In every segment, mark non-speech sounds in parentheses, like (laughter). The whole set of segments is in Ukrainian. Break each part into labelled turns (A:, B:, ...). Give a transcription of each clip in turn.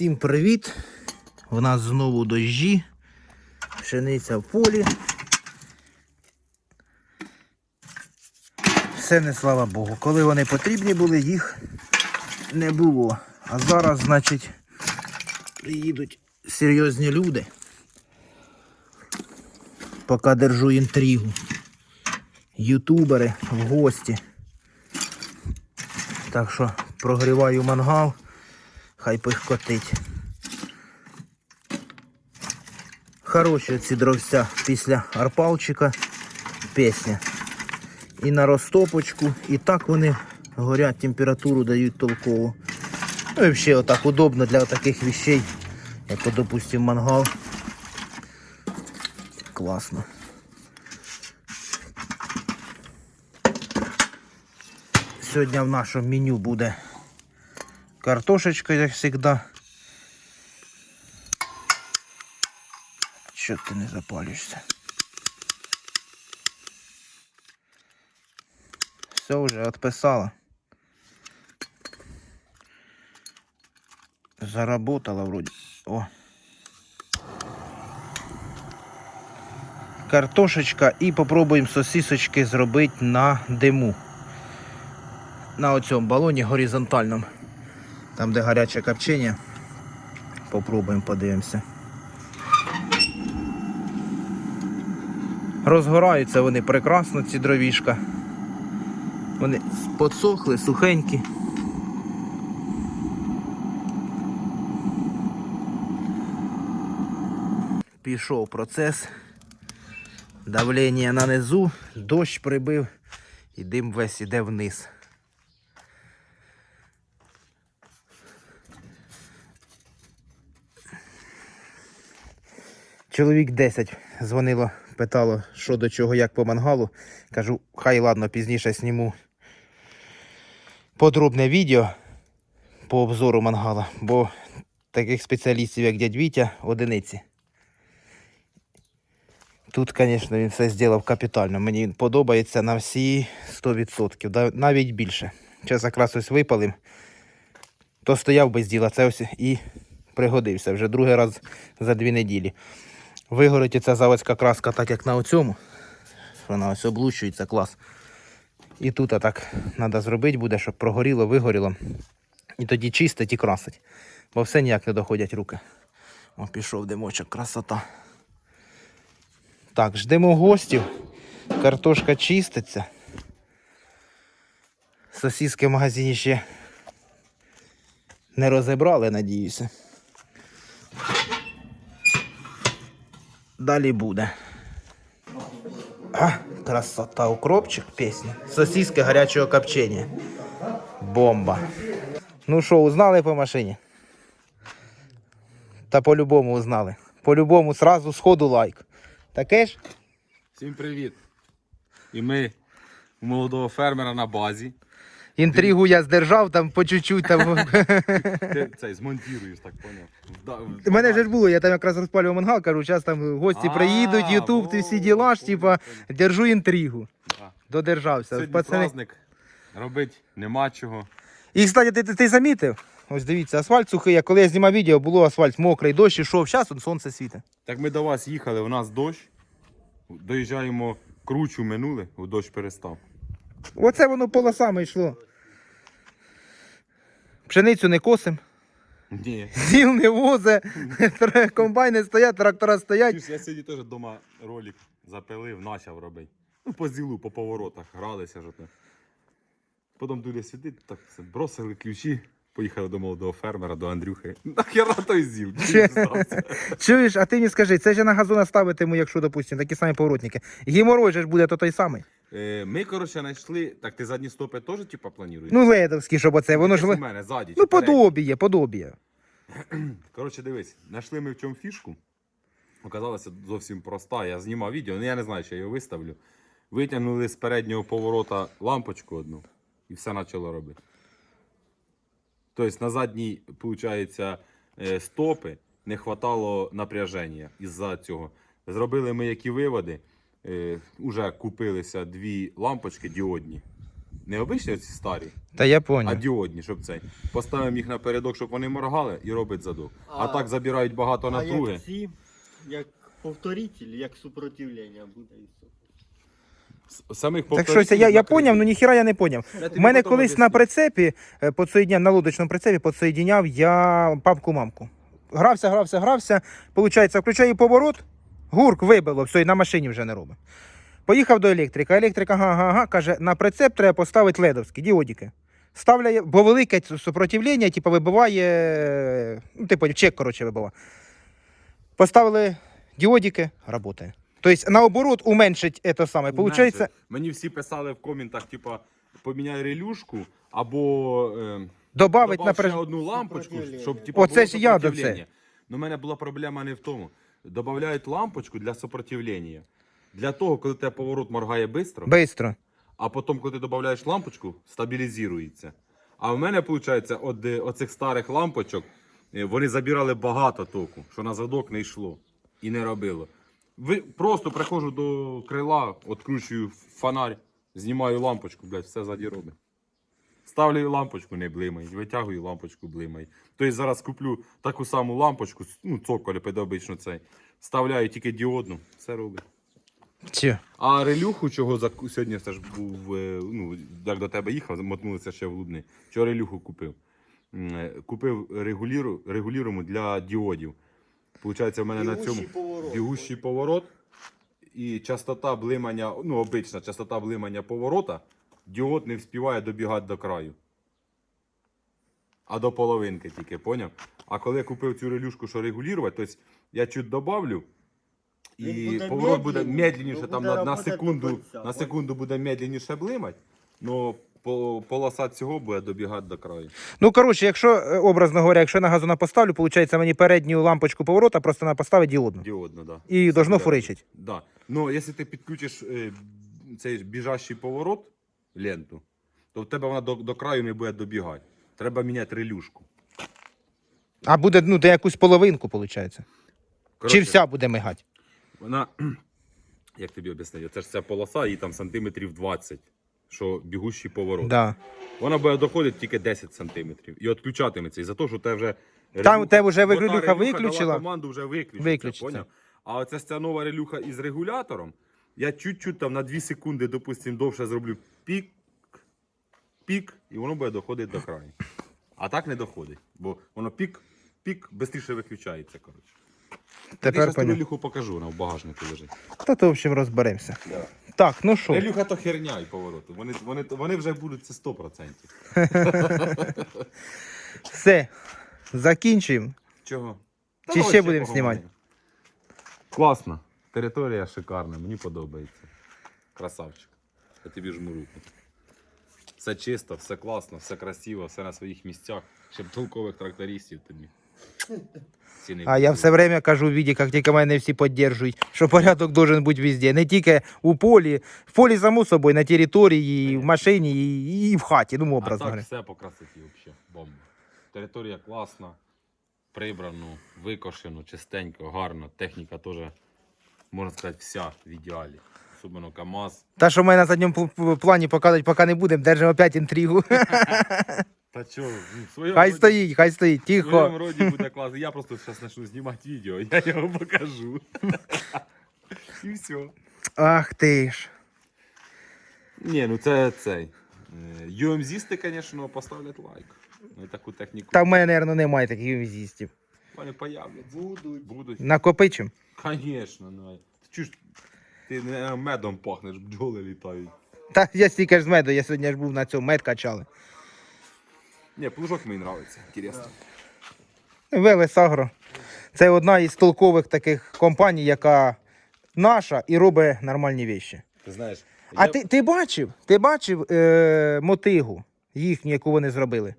A: Всім привіт! У нас знову дощі, пшениця в полі. Все не слава Богу. Коли вони потрібні були, їх не було. А зараз, значить, приїдуть серйозні люди. Поки держу інтригу. Ютубери в гості. Так що прогріваю мангал, хай пихкотить. Хороші ці дровця після арпалчика пісня. І на розтопочку, і так вони горять, температуру дають толкову. Ну і взагалі отак удобно для таких вещей, як, от, допустим, мангал. Класно. Сьогодні в нашому меню буде картошечка, як завжди. Що ти не запалюєшся? Все вже відписала. Заработала вроді. О. Картошечка і попробуємо сосисочки зробити на диму. На оцьому балоні горизонтальному. Там, де гаряче копчення. Попробуємо, подивимося. Розгораються вони прекрасно, ці дровішка. Вони подсохли, сухенькі. Пішов процес. Давлення на низу, дощ прибив і дим весь іде вниз. Чоловік 10 дзвонило, питало, що до чого, як по мангалу. Кажу, хай ладно, пізніше зніму подробне відео по обзору мангала, бо таких спеціалістів, як дядь Вітя, одиниці. Тут, звісно, він все зробив капітально. Мені він подобається на всі 100%, навіть більше. Зараз якраз ось випалим, то стояв без діла, це ось і пригодився вже другий раз за дві неділі. Вигорить ця заводська краска, так як на оцьому. Вона ось облущується, клас. І тут так треба зробити буде, щоб прогоріло, вигоріло. І тоді чистить і красить. Бо все ніяк не доходять руки. О, пішов димочок, красота. Так, ждемо гостів. Картошка чиститься. Сосиски в магазині ще не розібрали, надіюся. Далі буде. А, красота, укропчик, пісня. Сосиски гарячого копчення. Бомба. Ну що, узнали по машині? Та по-любому узнали. По-любому сразу сходу лайк. Таке ж?
B: Всім привіт! І ми у молодого фермера на базі.
A: Інтригу я здержав там по чуть-чуть. Там.
B: Ти цей змонтіруєш, так поняв.
A: У мене вже ж було, я там якраз розпалював мангал, кажу, зараз там гості
B: А,
A: приїдуть, Ютуб, ти всі
B: во,
A: діла ж, типа, держу інтригу.
B: Да.
A: Додержався.
B: Сьогодні
A: Пацани.
B: праздник, робить нема чого.
A: І, кстати, ти, ти, ти замітив? Ось дивіться, асфальт сухий, а коли я знімав відео, було асфальт мокрий, дощ ішов, зараз он сонце світить.
B: Так ми до вас їхали, у нас дощ. Доїжджаємо кручу минули, у дощ перестав.
A: Оце воно полосами йшло. Пшеницю не косим,
B: Ні.
A: зіл не возе, (laughs) комбайни стоять, трактора стоять.
B: Чуєш, Я сьогодні теж вдома ролик запилив, почав робити. Ну, по зілу, по поворотах гралися ж. ото. Потім дуля сидить, так це, бросили ключі, поїхали до молодого фермера, до Андрюхи. Нахера той зіл?
A: Чи- (laughs) Чуєш, а ти мені скажи, це ж на газон ставитиму, якщо, допустимо, такі самі поворотники. Геморрой же ж буде то той самий.
B: Е, Ми, коротше, знайшли. Так, ти задні стопи теж, типа, плануєш?
A: Ну, ледовський, щоб оце, воно ж...
B: у
A: ле-
B: мене ззаді.
A: Ну,
B: передні.
A: подобіє, подобіє. (clears throat)
B: Коротше, дивись, знайшли ми в чому фішку. Оказалося зовсім проста. Я знімав відео, ну я не знаю, чи я його виставлю. Витягнули з переднього поворота лампочку одну і все почало робити. Тобто на задній, виходить, стопи не хватало напряження із-за цього. Зробили ми які виводи. Е, уже купилися дві лампочки діодні. Не обичні ці старі,
A: Та я
B: а діодні, щоб цей. Поставимо їх на передок, щоб вони моргали і робить задок. А,
C: А-
B: так забирають багато
C: А
B: напруги.
C: як ці, як повторитель, як супротивлення буде і все.
B: С- Самих
A: Так щось я, я поняв, ну ніхіра я не поняв.
B: Я
A: У мене
B: потім
A: колись
B: об'ясню.
A: на прицепі е, подсоєдняв, на лодочному прицепі подсоєдняв я папку-мамку. Грався, грався, грався. Получається, включаю поворот, гурк вибило, все, і на машині вже не робить. Поїхав до електрика. Електрик, ага, ага, ага, каже, на прицеп треба поставити ледовські діодики. Ставляє, бо велике супротивлення, типу, вибиває, ну, типу, чек, коротше, вибиває. Поставили діодики, працює. Тобто, наоборот, уменшить це саме. Получається,
B: Мені всі писали в коментах, типа, поміняй релюшку або. Е,
A: добавить
B: Добав
A: напряж...
B: ще одну лампочку, щоб типу,
A: Оце
B: було
A: ж я до
B: сопротивлення. Ну, в мене була проблема не в тому. Добавляють лампочку для сопротивлення. Для того, коли тебе поворот моргає швидко,
A: Бистро.
B: а потім, коли ти додаєш лампочку, стабілізується. А в мене, виходить, от е, оцих старих лампочок, е, вони забирали багато току, що на задок не йшло і не робило. Ви просто приходжу до крила, відкручую фонарь, знімаю лампочку, блядь, все ззаді робить. Ставлю лампочку, не блимай, витягую лампочку, блимай. Тобто зараз куплю таку саму лампочку, ну, цоколь підобично цей. Вставляю тільки діодну, все робить.
A: Все.
B: А релюху, чого за сьогодні все ж був, е, ну, як до тебе їхав, мотнулися ще в Лубни. Чого релюху купив? Е, Купив регуліру, регуліруму для діодів. Получається, в мене на цьому
C: Бігущий поворот.
B: бігущий поворот і частота блимання, ну, обична частота блимання поворота, діод не вспіває добігати до краю. А до половинки тільки, поняв? А коли я купив цю релюшку, що регулювати, тобто я чуть добавлю, і
C: буде
B: поворот буде медленніше, там
C: буде
B: на, на секунду,
C: кінця,
B: на секунду буде медленніше блимати, але по, полоса цього буде добігати до краю.
A: Ну, коротше, якщо, е, образно говоря, якщо я на газу поставлю, виходить, мені передню лампочку поворота просто на поставить діодну.
B: Діодно, да.
A: І должно фуричить.
B: Да. Ну, якщо ти підключиш е, цей біжащий поворот, ленту, то в тебе вона до, до краю не буде добігати. Треба міняти релюшку.
A: А буде, ну, де якусь половинку, виходить. Чи вся буде мигати?
B: Вона, (clears throat) як тобі об'яснити, це ж ця полоса, їй там сантиметрів 20, що бігущий поворот.
A: Да.
B: Вона буде доходити тільки 10 сантиметрів і відключатиметься. І за те, що те вже.
A: Там тебе вже релюха виключила.
B: команду вже. Виключиться. А оця ця нова релюха із регулятором. Я чуть-чуть там на 2 секунди, допустимо, довше зроблю пік, пік, і воно буде доходити до краю. А так не доходить, бо воно пік, пік швидше виключається. Коротше.
A: Тепер поняв.
B: релюху покажу, вона в багажнику лежить.
A: Та то, в общем, розберемося. Так, ну що?
B: Релюха то херня і повороти. Вони, вони, вони вже будуть це 100%. (laughs)
A: Все. Закінчуємо.
B: Чого?
A: Чи
B: давай
A: ще будемо знімати?
B: Класно. Територія шикарна, мені подобається. Красавчик. Я тобі жму руку. Все чисто, все класно, все красиво, все на своїх місцях. Ще б толкових трактористів тобі. Ціни
A: А я все время кажу в віді, як тільки мене всі підтримують, що порядок должен бути везде. Не тільки у полі, в полі само собою, на території, і в машині, і, і в хаті, ну,
B: А
A: образно
B: так
A: говоря.
B: все по красоті взагалі. Бомба. Територія класна, прибрано, викошено, чистенько, гарно. Техніка теж, можна сказати, вся в ідеалі. Особливо КАМАЗ.
A: Та, що ми на задньому пл- пл- плані показувати, поки не будемо, держимо опять інтригу. (laughs)
B: Та чо, ну, в своєму
A: Хай
B: роді-
A: стоїть, хай стоїть,
B: В своєму
A: тихо.
B: роді буде класно. Я просто зараз почну знімати відео, я його покажу. (laughs) І все.
A: Ах ти ж.
B: Ні, ну це цей. Е, UMZ-сти, звісно, поставлять лайк. На таку техніку.
A: Та в мене, мабуть, немає таких візістів.
B: Вони появляться.
C: Будуть.
B: Будуть.
A: Накопичим.
B: Звісно, ну. Ти чуєш, ти не медом пахнеш, бджоли літають.
A: Та я стільки ж з меду, я сьогодні ж був на цьому мед качали.
B: Ні, плужок мені подобається. Інтересно.
A: Велес Агро. Це одна із толкових таких компаній, яка наша і робить нормальні вещі.
B: Ти знаєш,
A: А
B: я
A: ти, ти бачив? Ти бачив е, мотигу їхню, яку вони зробили?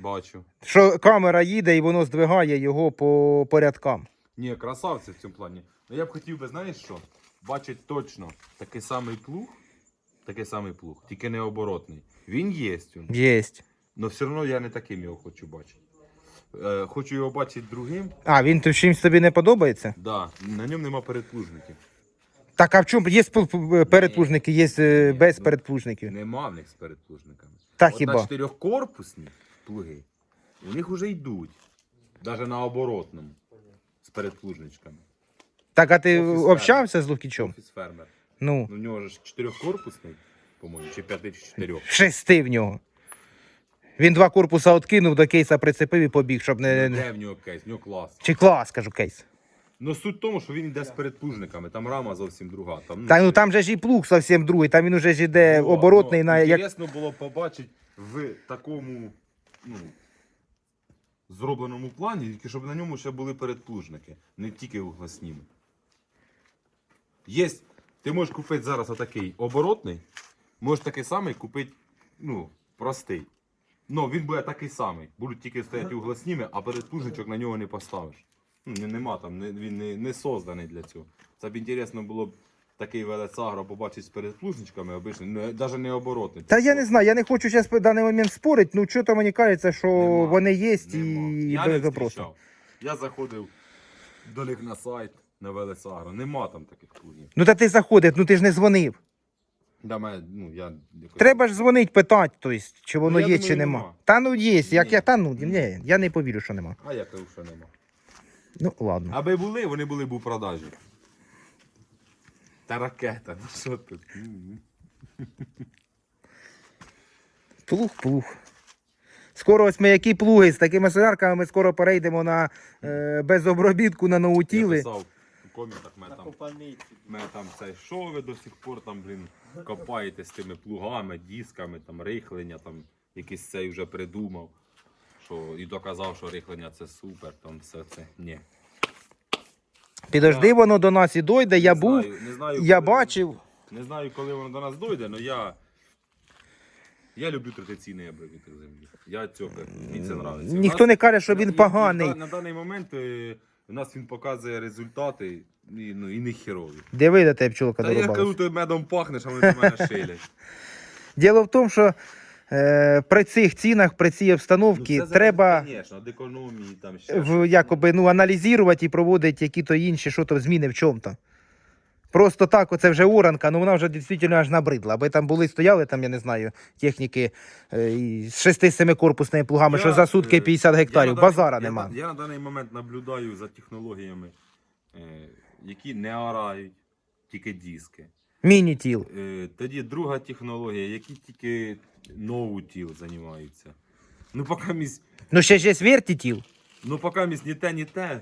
B: бачу.
A: Що камера їде і воно здвигає його по порядкам.
B: Ні, красавці в цьому плані. Ну я б хотів би, знаєш що? Бачить точно такий самий плуг, такий самий плуг, тільки не оборотний. Він є.
A: Єсть.
B: але все одно я не таким його хочу бачити. Е, хочу його бачити другим.
A: А, він то чимсь тобі не подобається?
B: Да, на ньому нема передплужників.
A: Так, а в чому? Є спл- передплужники, є е,
B: Ні,
A: без передплужників.
B: Нема в них з передплужниками.
A: Та
B: От на чотирьохкорпусні плуги у них вже йдуть. Навіть на оборотному з передплужничками.
A: Так, а ти общався з Лукічом?
B: Фермер.
A: Ну,
B: Ну, у нього ж чотирьохкорпусний, по-моєму, чи п'яти, чи чотирьох.
A: шести в нього. Він два корпуса откинув, до кейса прицепив і побіг, щоб не.
B: Де в нього кейс, в нього клас.
A: Чи клас, кажу, кейс.
B: Ну суть в тому, що він йде з передплужниками, там рама зовсім друга. Там,
A: Та ну там же ж і плуг зовсім другий, там він уже ж іде
B: Ну,
A: оборотний
B: ну,
A: на як.
B: Інтересно було побачити в такому ну, зробленому плані, тільки щоб на ньому ще були передплужники, не тільки угласніми. Є, ти можеш купити зараз отакий оборотний, можеш такий самий купити, ну, простий. Ну, він буде такий самий. Будуть тільки стояти угласніми, а передплужничок на нього не поставиш. Ну, нема там, він не, не созданий для цього. Це б інтересно було б такий велецагро побачити з передплужничками обично, навіть не оборотний.
A: Та я не знаю, я не хочу зараз в даний момент спорити, ну що то мені кажеться, що
B: Нема,
A: вони є
B: Нема.
A: і
B: я не. Я заходив до них на сайт на Велесагро. Нема там таких плугів.
A: Ну та ти заходив, ну ти ж не дзвонив.
B: Да, мене, ну, я
A: Треба ж дзвонити, питати, тобто, чи воно
B: я
A: є,
B: думаю,
A: чи нема.
B: нема.
A: Та ну є, як я, та ну, ні, я не повірю, що нема.
B: А я кажу, що нема.
A: Ну, ладно.
B: Аби були, вони були б у продажі. Та ракета, ну що тут? М. (laughs)
A: Плуг, плуг. Скоро ось ми які плуги з такими солярками, ми скоро перейдемо на е, без обробітку на
B: Я
A: наутіли.
B: писав коментах,
C: На
B: там, мене там це, що ви до сих пор там, блін, копаєте з тими плугами, дисками, там рихлення, там якийсь цей вже придумав. Що, і доказав, що рихлення це супер, там все це. Ні.
A: Підожди, воно до нас і дойде. Я
B: Не
A: був,
B: знаю, не знаю,
A: я
B: коли-
A: бачив.
B: Не знаю, коли воно до нас дойде, але я. Я люблю традиційний обробіток землі. Я цього мені це подобається.
A: Ніхто не каже, що він поганий.
B: На, на даний момент е, у нас він показує результати і, ну, і не херові.
A: Диви, де тебе пчолка
B: Та я кажу, ти медом пахнеш, а вони до мене шилять. (laughs)
A: Діло в тому, що е, при цих цінах, при цій обстановці
B: Ну, це
A: треба
B: Звісно, від економії там ще.
A: в, якоби, ну, аналізувати і проводити які-то інші, що то зміни в чому-то. Просто так, оце вже оранка, ну вона вже дійсно аж набридла. Аби там були, стояли, там, я не знаю, техніки е, з 6-7 корпусними плугами, що за сутки
B: е,
A: 50 гектарів,
B: даний-
A: базара
B: я
A: нема.
B: на- Я на даний момент наблюдаю за технологіями, е, які не орають, тільки диски.
A: Міні-тіл.
B: Е, Тоді друга технологія, які тільки ноутіл займаються. Ну, поки місь,
A: Ну ще ж є вертітіл.
B: ну, поки місь ні те, ні те.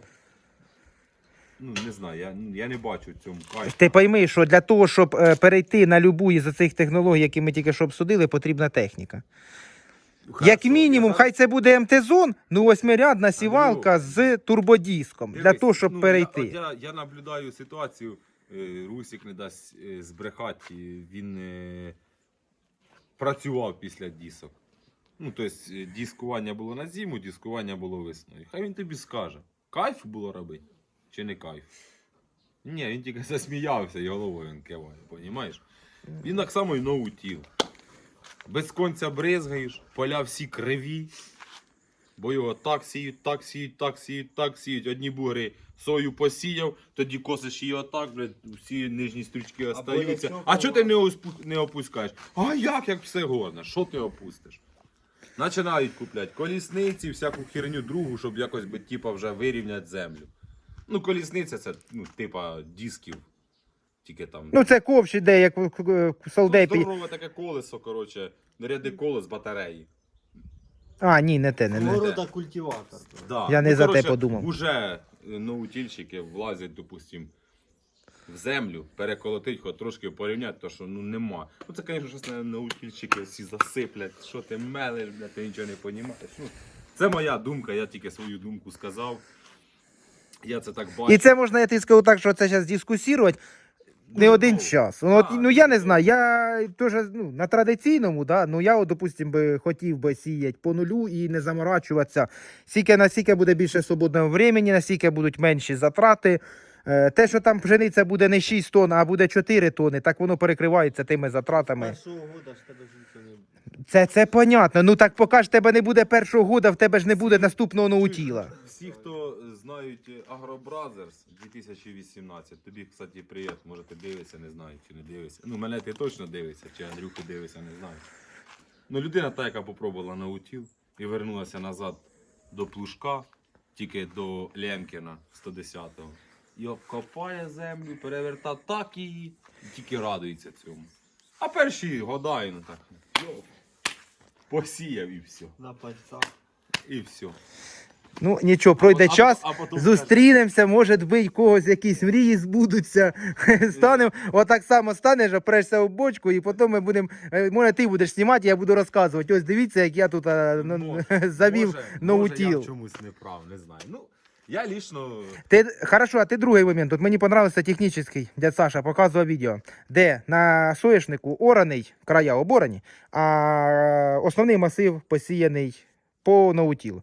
B: Ну, не знаю, я, ну, я не бачу в цьому кайфу.
A: Ти пойми, що для того, щоб е, перейти на любу із цих технологій, які ми тільки що обсудили, потрібна техніка. Як
B: Хорошо,
A: мінімум,
B: я
A: хай це буде МТ-зон, ну восьмирядна сівалка з турбодіском для
B: Дивись,
A: того, щоб
B: ну,
A: перейти.
B: Я, от я, я наблюдаю ситуацію, е, Русік не дасть е, збрехати, він е, працював після дісок. Ну, тобто, е, дискування було на зиму, дискування було весною. Хай він тобі скаже, кайф було робити чи не кайф. Ні, він тільки засміявся і головою він киває, понімаєш? Він так само і ноутіл. Без конця бризгаєш, поля всі криві. Бо його так сіють, так сіють, так сіють, так сіють. Одні бугри сою посіяв, тоді косиш її отак, блядь, всі нижні стрічки остаються. А чого ти не, оспу- не опускаєш? А як, як все горне? Що ти опустиш? Починають купляти колісниці, всяку херню другу, щоб якось би типа вже вирівняти землю. Ну, колісниця це, ну, типа дисків. Тільки там.
A: Ну це ковш іде, як в в солдепі.
B: Здорове таке колесо, коротше, ряди колес батареї.
A: А, ні, не те, не, не.
C: Свого рода культиватор.
B: Да.
A: Я не
B: ну,
A: за те подумав.
B: Уже е, наутільщики влазять, допустим, в землю, переколотить, хоч трошки порівняти, то що ну нема. Ну це, звісно, щось на- наутільщики всі засиплять, що ти мелиш, бля, ти нічого не розумієш. Ну, це моя думка, я тільки свою думку сказав. Я це так бачу.
A: І це можна, я тобі скажу так, що це зараз дискусувати не
B: Дуже
A: один
B: довго.
A: час. Ну, от, ну я не знаю, я теж ну, на традиційному, да, ну я, от, допустим, би хотів би сіяти по нулю і не заморачуватися. Скільки наскільки буде більше свободного времени, наскільки будуть менші затрати. Е, Те, що там пшениця буде не 6 тонн, а буде 4 тонни, так воно перекривається тими затратами.
C: Першого года ж тебе ж не.
A: Це, це понятно. Ну так поки ж тебе не буде першого года, в тебе ж не буде наступного ноутіла.
B: Всі, хто знають Агробразерс 2018, тобі, кстати, привіт. Може ти дивишся, не знаю, чи не дивишся. Ну, мене ти точно дивишся, чи Андрюху дивишся, не знаю. Ну, людина та, яка попробувала наутіл і вернулася назад до плужка, тільки до Лемкіна 110-го. І обкопає землю, переверта так її, і тільки радується цьому. А перші годаї, ну так. Посіяв і все.
C: На пальцях.
B: І все.
A: Ну нічого, пройде
B: А- а-
A: час,
B: а потім
A: зустрінемося, може бути, когось якісь мрії збудуться. (laughs) Станемо, отак само станеш, опрешся в бочку, і потім ми будемо. е, Може, ти будеш знімати, я буду розказувати. Ось дивіться, як я тут а, ну,
B: Може, (laughs)
A: завів
B: може, тіл. я в чомусь не прав, не знаю. Ну, я лично.
A: Ти, хорошо, а ти другий момент. От мені понравився технічний, дядь Саша показував відео, де на соєшнику ораний, края оборані, а основний масив посіяний по ноутілу.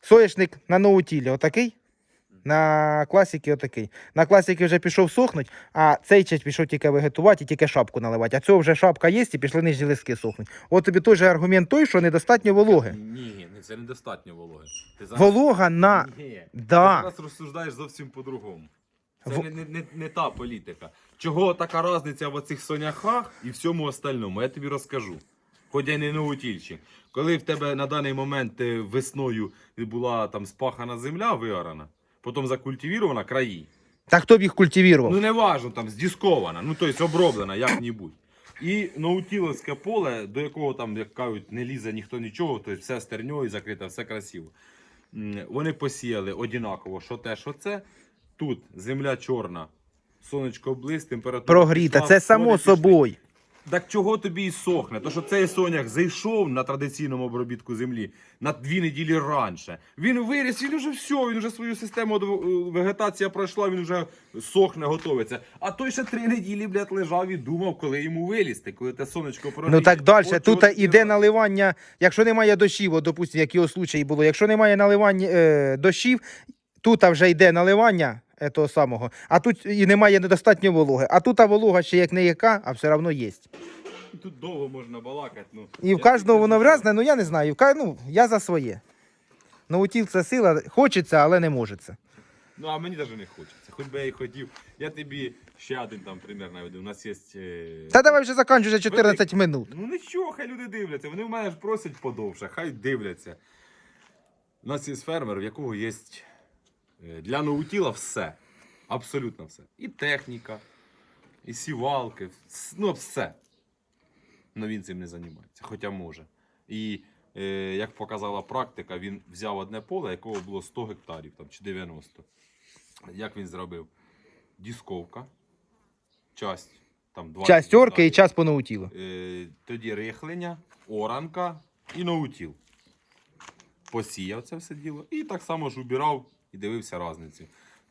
A: Соєшник на ноутілі отакий, на класіки отакий. На класіки вже пішов сохнуть, а цей час пішов тільки вегетувати і тільки шапку наливати. А цього вже шапка є і пішли нижні листки сохнуть. От тобі теж аргумент той, що недостатньо вологи.
B: Ні, ні, це недостатньо вологи. Ти зараз...
A: Волога на.
B: Ні.
A: Да.
B: Ти зараз розсуждаєш зовсім по-другому. Це
A: Во-
B: не, не, не, не та політика. Чого така різниця в оцих соняхах і всьому остальному? Я тобі розкажу. Хоч я не наутільчик. Коли в тебе на даний момент е, весною була там спахана земля виорана, потім закультивірована краї.
A: Та хто б їх культивував?
B: Ну не важно, там здіскована, ну тобто оброблена як-небудь. І наутіловське поле, до якого там, як кажуть, не лізе ніхто нічого, тобто все стерньою закрите, все красиво. Вони посіяли однаково, що те, що це. Тут земля чорна, сонечко близь, температура.
A: Прогріта,
B: пішла,
A: це само собою.
B: Так чого тобі і сохне? То що цей сонях зайшов на традиційному обробітку землі на дві неділі раніше. Він виріс, він вже все, він вже свою систему е, вегетація пройшла, він вже сохне, готовиться. А той ще три неділі, блядь, лежав і думав, коли йому вилізти, коли те сонечко прогріє.
A: Ну так далі.
B: От
A: Тут іде наливання. Якщо немає дощів, от, допустимо, як його случаї було, якщо немає наливання е, дощів, тут вже йде наливання того самого, а тут і немає недостатньо вологи. А тут а волога ще як не яка, а все одно є.
B: Тут довго можна балакати. Ну,
A: І в кожного воно вразне, ну я не знаю. в Ну, я за своє. Наутіл це сила, хочеться, але не може це.
B: Ну, а мені навіть не хочеться. Хоч би я і хотів. Я тобі ще один там примір наведу. У нас є. Е...
A: Та давай вже заканчуй вже 14 минут.
B: Ну нічого, хай люди дивляться. Вони в мене ж просять подовше, хай дивляться. У нас є фермер, в якого є для наутіла все. Абсолютно все. І техніка, і сівалки, ну все. Ну він цим не займається, хоча може. І е, як показала практика, він взяв одне поле, якого було 100 гектарів там, чи 90. Як він зробив? Дісковка, часть, там 20
A: Час терки і час по наутілу.
B: Е, тоді рихлення, оранка і наутіл. Посіяв це все діло і так само ж убирав і дивився різницю.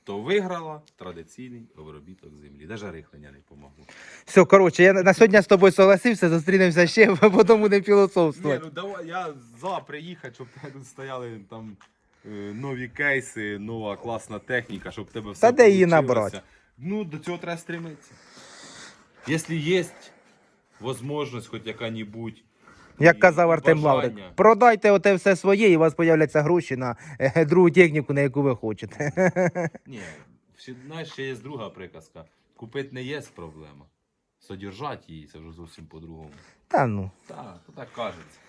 B: То виграла традиційний обробіток землі. Навіть рихлення не помогло.
A: Все, коротше, я на сьогодні з тобою согласився, зустрінемося ще, а потім будемо
B: Ні,
A: філософствувати.
B: ну давай я за приїхати, щоб в тебе тут стояли там е, нові кейси, нова класна техніка, щоб в тебе все.
A: Та де її
B: получилося.
A: набрати?
B: Ну, до цього треба стремитися. Якщо є можливість хоч яка-небудь.
A: Як казав Артем. Лаврик, продайте оте все своє, і у вас з'являться гроші на е, другу техніку, на яку ви хочете. (laughs)
B: Ні, всі- знаєш, ще є друга приказка. Купити не є проблема. Содержати її це вже зовсім по-другому.
A: Та ну.
B: Так, то так кажеться.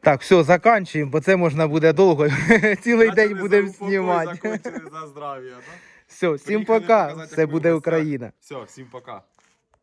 A: Так, все, заканчуємо, бо це можна буде довго. (laughs) Цілий день будемо знімати.
B: Закончили за здрав'я, так?
A: Все, всім
B: Приїхали
A: пока.
B: показати, як
A: Це
B: ми
A: буде. Україна.
B: Все, всім пока.